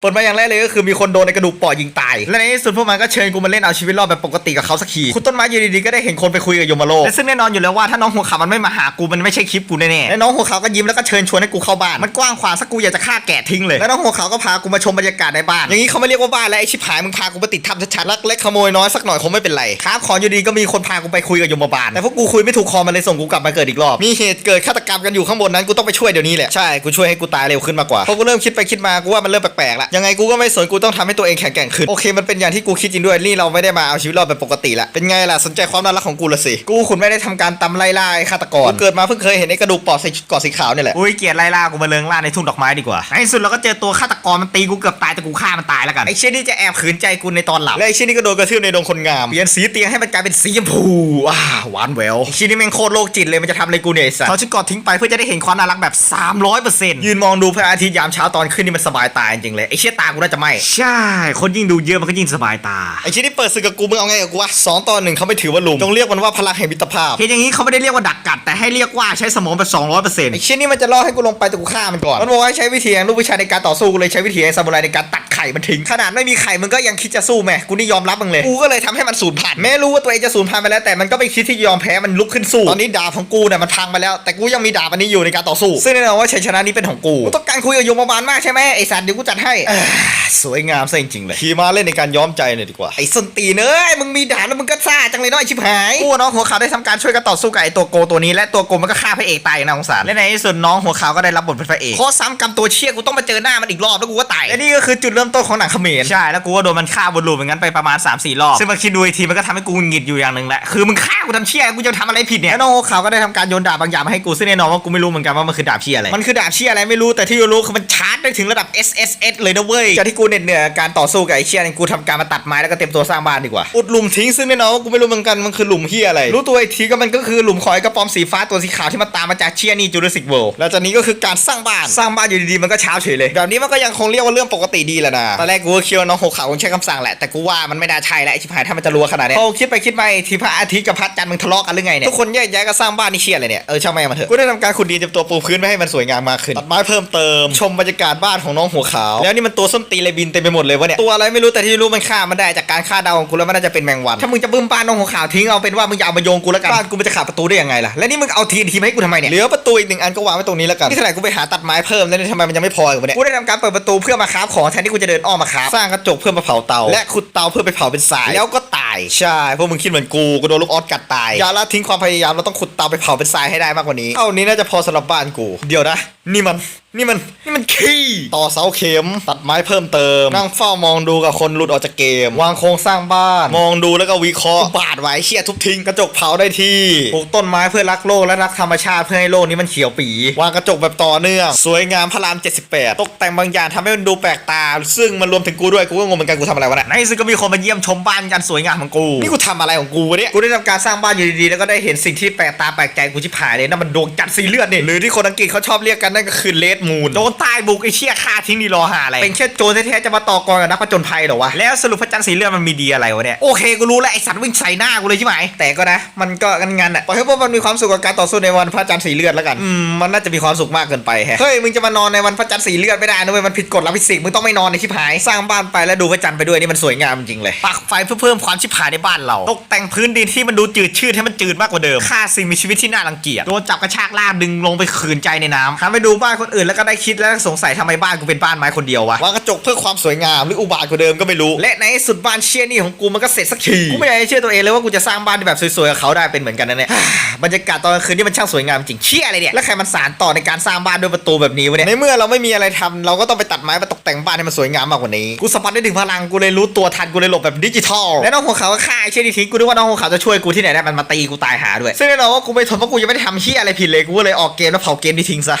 เปิดมาอย่างแรกเลยก็คือมีคนโดนในกระดูกปอดยิงตาย และในที่สุดพวกมันก็เชิญกูมาเล่นเอาชีวิตรอดแบบปกติกับเขาสักทีคุณต้นไม้อยู่ดีๆก็ได้เห็นคนไปคุยกับยมโลกและซึ่งแน่นอนอยู่แล้วว่าถ้าน้องหัวขาวมันไม่มาหากูมันไม่ใช่คลิปกูแน่ๆและน้องหัวขาวก็ยิ้มแล้วก็เชิญชวนให้กูเข้าบ้านมันกว้างขวางสักกูอยากจะฆ่าแกะทิ้งเลยแล้วน้องหัวขาวก็พากูมาชมบรรยากาศในบ้านอย่างนี้เขาไม่เรียกว่าบ้านแล้วไอชิบหายมึงพากูมาติดถ้ำชัดๆลักเล็กขโมยน้อยสักหน่อยคงไม่เป็นไรครับของอยู่ดีก็มีคนพากูไปคุยกับยมบาลแต่พวกกูคุยไม่ถูกคอมันเลยส่งกูกลับมาเกิดอีกรอบมีเหตุเกิดฆาตกรรมกันอยู่ข้างบนนั้นกูต้องไปช่วยเดี๋ยวนี้แหละใช่กูช่วยให้กูตายเร็วขึ้นมากกว่าเพราะกูเริ่มคิดไปคิดมากูว่ามันเริ่มแปลกๆละยังไงกูก็ไม่สนกูต้องทำให้ตัวเองแข็งแกร่งขึ้นโอเคมันเป็นอย่างที่กูคิดจริงด้วยนี่เราไม่ได้มาเอาชีวิตรอดแบบปกติละเป็นไงล่ะสนใจความน่ารักของกูละสิกูขุนไม่ได้ทำการตำไล่ล่าไอ้ฆาตกรกูเกิดมาเพิ่งเคยเห็นไอ้กระดูกปอดใส่ชุดเกาะสีขาวเนี่ยแหละอุ้ยเกลียดไล่ล่ากูมาเลิงล่าในทุ่งดอกไม้ดีกว่าในที่สุดเราก็เจอตัวฆาตกรมันตีกูเกือบตายแต่กูฆ่ามันตายแล้วกันไอ้เช่นนี่จะแอบขืนใจกูในตอนหลับและไอ้เช่นนี่ก็โดนกระทืบในดงคนงามเปลี่ยนสีเตียงให้มันกลายเป็นสีชมพูว้าหวานแหววไอ้เช่นนี่แม่งโคตรโรคจิตเลยมันจะทำอะไรกูเนี่ยไอ้สัสเขาชุดเกอดทิ้งไปเพื่อจะได้เห็นความน่ารักแบบ 300%ยืนมองดูพระอาทิตย์ยามเช้าตอนขึ้นนี่มันสบายตาจริงๆเลยไอ้เชี่ยตากูน่าจะไหมใช่ คนยิ่งดูเยอะมันก็ยิ่งสบายตาไอ้เช่นนี่เปิดศึกกับกูมึงเอาไงกับกูวะสองต่อหนึ่งเขาไม่ถือว่าลุมจงเรียกมันว่าพลังแห่งมิตรภาพเห็นอย่างนี้เขาไม่ได้เรียกว่าดักกัด แต่ให้เรียกว่าใช้สมองแบบ200%ไอ้เช่นนี่มันจะล่อให้กูลงไปแต่กูฆ่ามันก่อนมันบอกว่าให้ใช้วิธีแห่งลูกวิชาในการต่อสู้กูเลยใช้วิธีแห่งซามูไรในการตัดไข่มันทิ้งขนาดไม่มีไข่มึงก็ยังคิดจะสู้แม่กูนี่ยอมรับมึงเลยกูก็เลยทำให้มันสูญพันธุ์แม้รู้ว่าตัวเองจะสูญพันธุ์ไปแล้วแต่มันก็ไม่คิดที่จะยอมแพ้มันลุกขึ้นสู้ตอนนี้ดาบของกูเนี่ยมันพังไปแล้ว แต่กูยังมีดาบอันนี้อยู่ในการต่อสู้ ซึ่งแน่นอนว่าชัยชนะนี้เป็นของกูกูต้องการคุยกับยมบาลมากใช่ไหมไอสัตว์เดี๋ยวกูจัดให้เอ้อสวยงามซะจริงๆเลยขี่มาเล่นในการย้อมใจเลยดีกว่าไอส้นตีนเอ้ยมึงมีดาบแล้วมึงก็ซ่าจังเลยเน้อยชิบหายกูกับน้องหัวขาวได้ทำการช่วยกันต่อสู้กับไอตัวโกตัวนี้และตัวโกมันก็ฆ่าพระเอกตายอย่างน่าสงสารและในที่สุดน้องหัวขาวก็ได้รับบทเป็นพระเอกเพราะซ้ำกรรมตัวเชี่ยกูต้องมาเจอหน้ามันอีกรอบแล้วกูก็ตายและนี่ก็คือจุดเริ่มต้นของหนังเขมรใช่แล้วกูก็โดนมันฆ่าบนลูปอย่างนั้นไปประมาณ3-4รอบซึ่งมาคิดดูอีกทีมันก็ทำให้กูหงุดหงิดอยู่อย่างหนึ่งแหละคือมึงฆ่ากูทำเชี่ยกูจะทำอะไรผิดเนี่ยแล้วน้องหัวขาวก็ได้ทำการโยนดาบบางอย่างมาให้กูซึ่งแน่นอนว่ากูไม่รู้เหมือนกันว่ามันคือดาบเชี่ยอะไรมันคือดาบเชี่ยอะไรไม่รู้แต่ที่รู้คือมันชาร์จได้ถึงระดับ SSS เลยนะเว้ยจากที่กูเหน็ดเหนื่อยกับการต่อสู้กับไอ้เชี่ยนี่กูทำการมาตัดไม้แล้วก็เตรียมตัวสร้างบ้านดีกว่าอุดหลุมทิ้งซึ่งแน่นอนว่ากูไม่รู้เหมือนกันมันคือหลุมเฮียอะไรรู้ตัวอีกทีก็มันก็คือหลุมคอยกระป๋อมสีฟ้าตัวสีขาวที่มันตามมาจากเชียนี่จูราสสิกเวิลด์แล้วจากนี้ก็คือการสร้างบ้านสร้างบ้านอยู่ดีๆมันก็เช้าเฉยเลยแบบนี้มันก็ยังคงเรียกว่าเรื่องปกติดีแหละนะตอนแรกกูก็คิดว่าน้องหกขาวคงใช้คำสั่งแหละ แต่กูว่ามันไม่น่าใช่แล้วไอ้ชิบหายถ้ามันจะรัวขนาดเนี้ยพอคิดไปคิดมาอีกทีพระอาทิตย์กับพระจันทร์มึงทะเลาะกันหรือไงเนี่ยทุกคนแยกย้ายกันสร้างบ้านนี่เชียอะไรเนี่ยเออช่างแม่งมันเถอะกูได้ทำการขุดดินเตรียมตัวปูพื้นไว้ให้มันสวยงามมากขึ้นตัดไม้เพิ่มเติม ชมบรรยากาศบ้านของน้องหัวขาว แล้วนี่มันตัวส้นตีนเลยบินเต็มไปหมดเลยวะเนี่ยตัวอะไรไม่รู้แต่ที่รู้มันฆ่ามันได้จากการฆ่าดาวของกูแล้วมันน่าจะเป็นแมงวันถ้ามึงจะบึ้มบ้านน้องหัวขาวทิ้งเอาเป็นว่ามึงอย่าเอามาโยงกูแล้วกันบ้านกูมันจะขาดประตูได้ยังไงล่ะและนี่มึงเอาทีนทีมาให้กูทำไมเนี่ยเหลือประตูอีกหนึ่งอันก็วางไว้ตรงนี้แล้วกันนี่ขนาดกูไปหาตัดไม้เพิ่มแล้วนี่ทำไมมันยังไม่พออีกวะเนี่ยกูได้ทำการเปิดประตูเพื่อมาคราฟของแทนที่กูจะเดินอ้อมมาคราฟสร้างกระจกเพื่อมาเผาเตาและขุดเตาเพื่อไปเผาเป็นสาย แล้วก็ตายใช่พวกมึงคิดเหมือนกูกูโดนลูกออสกัดตายอย่าละทิ้งความพยายามเราต้องขุดเตาไปเผาเป็นทรายให้ได้มากกว่านี้เท่านี้น่าจะพอสำหรับบ้านกู เดี๋ยวนะ นี่มันนี่มันนี่มันขี้ต่อเสาเข็มตัดไม้เพิ่มเติม นั่งเฝ้ามองดูกับคนหลุดออกจากเกม วางโครงสร้างบ้าน มองดูแล้วก็วิเคราะห์บาดไว้เชี่ยทุบทิ้งกระจกเผาได้ที่ปลูกต้นไม้เพื่อรักโลกและรักธรรมชาติเพื่อให้โลกนี้มันเขียวปี วางกระจกแบบต่อเนื่องสวยงามพระราม 78 ตกแต่งบางอย่างทำให้มันดูแปลกตา ซึ่งมันรวมถึงกูด้วยกูก็งงเหมือนกันกูทำอะไรวะเนี่ยในที่สุดก็มีคนมาเยี่ยมชมบ้านกันสวยงามของกู นี่กูทำอะไรของกูวะเนี่ย กูได้ทำการสร้างบ้านอยู่ดีๆ แล้วก็ได้เห็นสิ่งที่แปลกตาแปลกใจกูชิบหายเลยนั่นมันดวงจันทร์สีเลือดเนี่ยหรือที่คนอังกฤษเขาชอบเรียกกันนั่นก็คือเลดมูนโดนใต้บุกไอเชี่ยฆ่าทิ้งนี่รอหาอะไร เป็นแค่โจรแท้ๆจะมาต่อกรกับนักผจญภัยเหรอวะ แล้วสรุปพระจันทร์สีเลือดมันมีดีอะไรวะเนี่ย โอเคกูรู้แล้วไอสัตว์วิ่งใส่หน้ากูเลยใช่ไหมแต่ก็นะมันก็งันๆอะปล่อยให้พวกมันมีความสุขกับการต่อสู้ในวันพระจันทร์สีเลือดแล้วกันอืมมันน่าจะมีความสุขมากเกินไปแฮะเฮ้ยมึงจะมานอนในวันพระจันทร์สีเลือดไม่ได้นะเว้ยมันผิดกฎลับฟิสิกส์มึงต้องไม่นอนในชิบหาย สร้างบ้านไปแล้วดูพระจันทร์ไปด้วยนี่มันสวยงามจริงเลยปักไฟเพื่อเพิ่มความชิบหายในบ้านเรา ตกแต่งพื้นดินที่มันดูจืดชืดให้มันจืดมากกว่าเดิมฆ่าสิ่งมีชีวิตที่น่ารังเกียจโดนจับกระชากลากดึงลงไปขืนใจในน้ำหันไปดูบ้านคนอื่นแล้วก็ได้คิดแล้วสงสัยทำไมบ้านกูเป็นบ้านไม้คนเดียววะวางกระจกเพื่อความสวยงามหรืออุบาทกว่าเดิมก็ไม่รู้และในที่สุดบ้านเชี่ยนี่ของกูมันก็เสร็จสักทีกูไม่อยากจะเชื่อตัวเองเลยว่ากูจะสร้างบ้านที่แบบสวยๆกับเขาได้เป็นเหมือนกันนะเนี่ยบรรยากาศตอนกลางคืนนี่มันช่างสวยงามจริงเชี่ยอะไรเนี่ยแล้วใครมันสารต่อในการสร้างบ้านด้วยประตูแบบนี้วะเนี่ยในเมื่อเราไม่มีอะไรทำเราก็ต้องไปตัดไม้มาตกแต่งบ้านให้มันสวยงามมากกว่านี้กูสัมผัสได้ถึงพลังกูเลยรู้ตัวทันกูเลยหลบแบบดิจิทัลและน้องหัวขาวก็ฆ่าไอ้เชี่ยนี่ทิ้งกูนึกว่าน้องหงขาวจะช่วยกูที่ไหนได้มันมาตีกูตายหาด้วยซึ่งแน่นอนว่ากูไม่ทนเพราะกูยังไม่ได้ทำเชี่ยอะไรผิดเลยกูก็เลยออกเกมแล้วเผาเกมนี้ทิ้งซะ